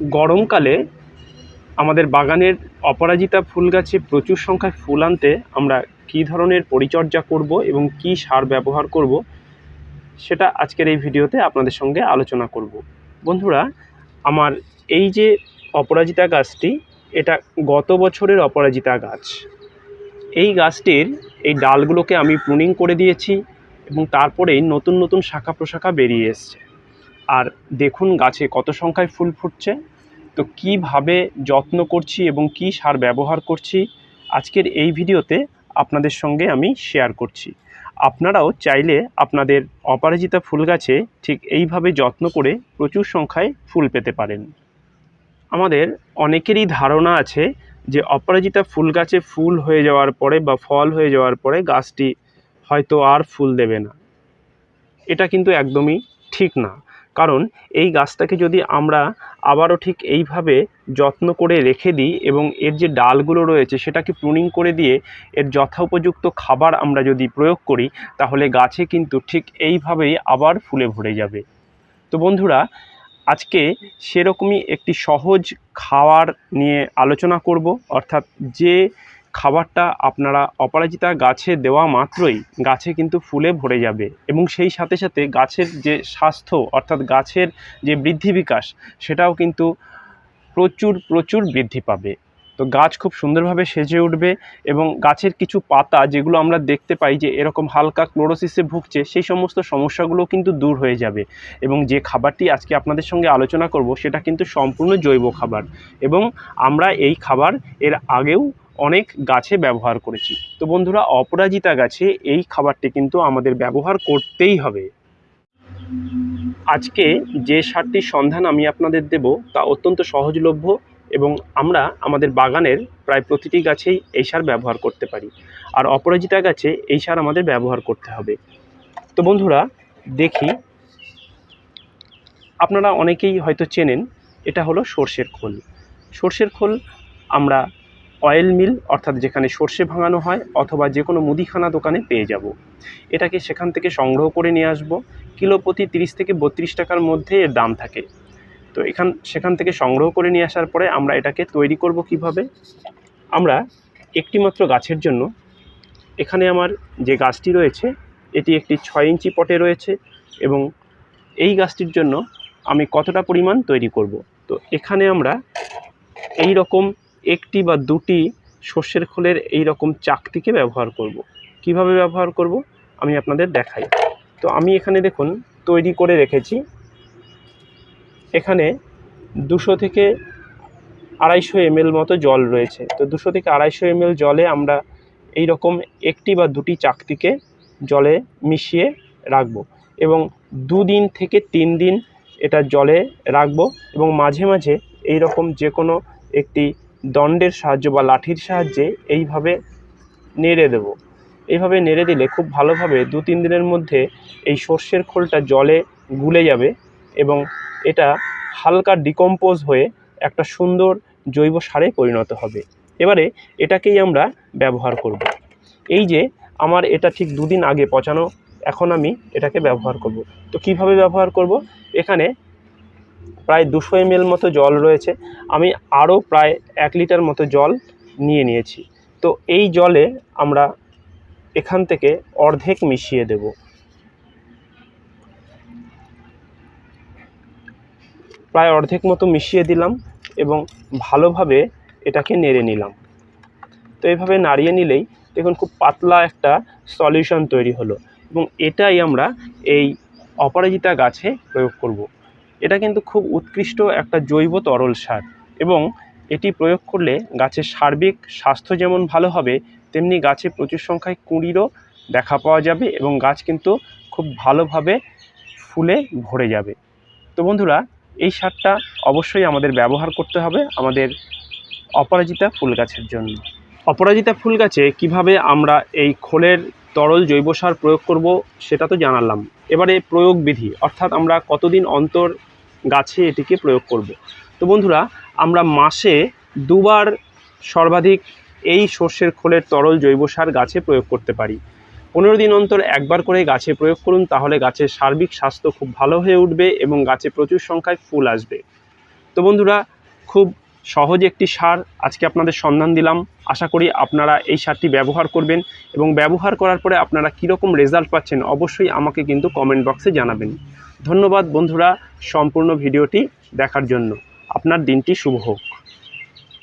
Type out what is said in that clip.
গরমকালে আমাদের বাগানের অপরাজিতা ফুল গাছে প্রচুর সংখ্যায় ফুল আনতে আমরা কী ধরনের পরিচর্যা করব এবং কী সার ব্যবহার করব, সেটা আজকের এই ভিডিওতে আপনাদের সঙ্গে আলোচনা করব। বন্ধুরা, আমার এই যে অপরাজিতা গাছটি, এটা গত বছরের অপরাজিতা গাছ। এই গাছটির এই ডালগুলোকে আমি প্রুনিং করে দিয়েছি এবং তারপরেই নতুন নতুন শাখা প্রশাখা বেরিয়ে এসছে। আর দেখুন গাছে কত সংখ্যায় ফুল ফুটছে। তো কীভাবে যত্ন করছি এবং কি সার ব্যবহার করছি, আজকের এই ভিডিওতে আপনাদের সঙ্গে আমি শেয়ার করছি। আপনারাও চাইলে আপনাদের অপরাজিতা ফুল গাছে ঠিক এইভাবে যত্ন করে প্রচুর সংখ্যায় ফুল পেতে পারেন। আমাদের অনেকেরই ধারণা আছে যে অপরাজিতা ফুল গাছে ফুল হয়ে যাওয়ার পরে বা ফল হয়ে যাওয়ার পরে গাছটি হয়তো আর ফুল দেবে না। এটা কিন্তু একদমই ঠিক না। কারণ এই গাছটাকে যদি আমরা আবারও ঠিক এইভাবে যত্ন করে রেখে দিই এবং এর যে ডালগুলো রয়েছে সেটাকে প্রুনিং করে দিয়ে এর যথোপযুক্ত খাবার আমরা যদি প্রয়োগ করি, তাহলে গাছে কিন্তু ঠিক এইভাবেই আবার ফুলে ভরে যাবে। তো বন্ধুরা, আজকে সেরকমই একটি সহজ খাওয়ার নিয়ে আলোচনা করব, অর্থাৎ যে খাবারটা আপনারা অপরাজিতা গাছে দেওয়া মাত্রই গাছে কিন্তু ফুলে ভরে যাবে এবং সেই সাথে সাথে গাছের যে স্বাস্থ্য অর্থাৎ গাছের যে বৃদ্ধি বিকাশ, সেটাও কিন্তু প্রচুর প্রচুর বৃদ্ধি পাবে। তো গাছ খুব সুন্দরভাবে সেজে উঠবে এবং গাছের কিছু পাতা যেগুলো আমরা দেখতে পাই যে এরকম হালকা ক্লোরোসিসে ভুগছে, সেই সমস্ত সমস্যাগুলো কিন্তু দূর হয়ে যাবে এবং যে খাবারটি আজকে আপনাদের সঙ্গে আলোচনা করব, সেটা কিন্তু সম্পূর্ণ জৈব খাবার এবং আমরা এই খাবার এর আগেও অনেক গাছে ব্যবহার করেছি। তো বন্ধুরা, অপরাজিতা গাছে এই খাবারটি কিন্তু আমাদের ব্যবহার করতেই হবে। আজকে যে সারটির সন্ধান আমি আপনাদের দেব তা অত্যন্ত সহজলভ্য এবং আমরা আমাদের বাগানের প্রায় প্রতিটি গাছেই এই সার ব্যবহার করতে পারি। আর অপরাজিতা গাছে এই সার আমাদের ব্যবহার করতে হবে। তো বন্ধুরা, দেখি। আপনারা অনেকেই হয়তো চেনেন, এটা হলো সর্ষের খোল। সর্ষের খোল আমরা অয়েল মিল অর্থাৎ যেখানে সর্ষে ভাঙানো হয়, অথবা যে কোনো মুদিখানা দোকানে পেয়ে যাব। এটাকে সেখান থেকে সংগ্রহ করে নিয়ে আসব। কিলো প্রতি তিরিশ থেকে বত্রিশ টাকার মধ্যে এর দাম থাকে। তো এখান, সেখান থেকে সংগ্রহ করে নিয়ে আসার পরে আমরা এটাকে তৈরি করব কীভাবে? আমরা একটিমাত্র গাছের জন্য, এখানে আমার যে গাছটি রয়েছে, এটি একটি ছয় ইঞ্চি পটে রয়েছে এবং এই গাছটির জন্য আমি কতটা পরিমাণ তৈরি করব? তো এখানে আমরা এই রকম একটি বা দুটি সর্ষের খোলের এই রকম চাকতিকে ব্যবহার করব। কীভাবে ব্যবহার করব? আমি আপনাদের দেখাই। তো আমি এখানে দেখুন, তৈরি করে রেখেছি। এখানে দুশো থেকে আড়াইশো এমএল মতো জল রয়েছে। তো দুশো থেকে আড়াইশো এমএল জলে আমরা এই রকম একটি বা দুটি চাকতিকে জলে মিশিয়ে রাখব এবং দুদিন থেকে তিন দিন এটা জলে রাখব এবং মাঝে মাঝে এই রকম যে কোনো একটি দণ্ডের সাহায্য বা লাঠির সাহায্যে এইভাবে নেড়ে দেবো এইভাবে নেড়ে দিলে খুব ভালোভাবে দু তিন দিনের মধ্যে এই সর্ষের খোলটা জলে গুলে যাবে এবং এটা হালকা ডিকম্পোজ হয়ে একটা সুন্দর জৈব সারে পরিণত হবে এবারে এটাকেই আমরা ব্যবহার করব। এই যে আমার এটা ঠিক দুদিন আগে পচানো, এখন আমি এটাকে ব্যবহার করব। তো কীভাবে ব্যবহার করব এখানে প্রায় দুশো এমএল মতো জল রয়েছে। আমি আরও প্রায় এক লিটার মতো জল নিয়ে নিয়েছি। তো এই জলে আমরা এখান থেকে অর্ধেক মিশিয়ে দেব। প্রায় অর্ধেক মতো মিশিয়ে দিলাম এবং ভালোভাবে এটাকে নেড়ে নিলাম। তো এইভাবে নাড়িয়ে নিলেই দেখুন খুব পাতলা একটা সলিউশন তৈরি হলো এবং এটাই আমরা এই অপরাজিতা গাছে প্রয়োগ করব। এটা কিন্তু খুব উৎকৃষ্ট একটা জৈব তরল সার। এবং এটি প্রয়োগ করলে গাছের সার্বিক স্বাস্থ্য যেমন ভালো হবে, তেমনি গাছে প্রচুর সংখ্যায় কুঁড়িরও দেখা পাওয়া যাবে এবং গাছ কিন্তু খুব ভালোভাবে ফুলে ভরে যাবে। তো বন্ধুরা, এই সারটা অবশ্যই আমাদের ব্যবহার করতে হবে আমাদের অপরাজিতা ফুল গাছের জন্য। অপরাজিতা ফুল গাছে কীভাবে আমরা এই খোলের তরল জৈব সার প্রয়োগ করব সেটা তো জানালাম। এবারে প্রয়োগ বিধি, অর্থাৎ আমরা কতদিন অন্তর গাছে এটিকে প্রয়োগ করব। তো বন্ধুরা, আমরা মাসে দুবার সর্বাধিক এই সর্ষের খোলের তরল জৈব সার গাছে প্রয়োগ করতে পারি। পনেরো দিন অন্তর একবার করে গাছে প্রয়োগ করুন, তাহলে গাছের সার্বিক স্বাস্থ্য খুব ভালো হয়ে উঠবে এবং গাছে প্রচুর সংখ্যায় ফুল আসবে। তো বন্ধুরা, খুব সহজ একটি সার আজকে আপনাদের সন্ধান দিলাম। আশা করি আপনারা এই সারটি ব্যবহার করবেন এবং ব্যবহার করার পরে আপনারা কীরকম রেজাল্ট পাচ্ছেন অবশ্যই আমাকে কিন্তু কমেন্ট বক্সে জানাবেন। ধন্যবাদ বন্ধুরা সম্পূর্ণ ভিডিওটি দেখার জন্য। আপনার দিনটি শুভ হোক।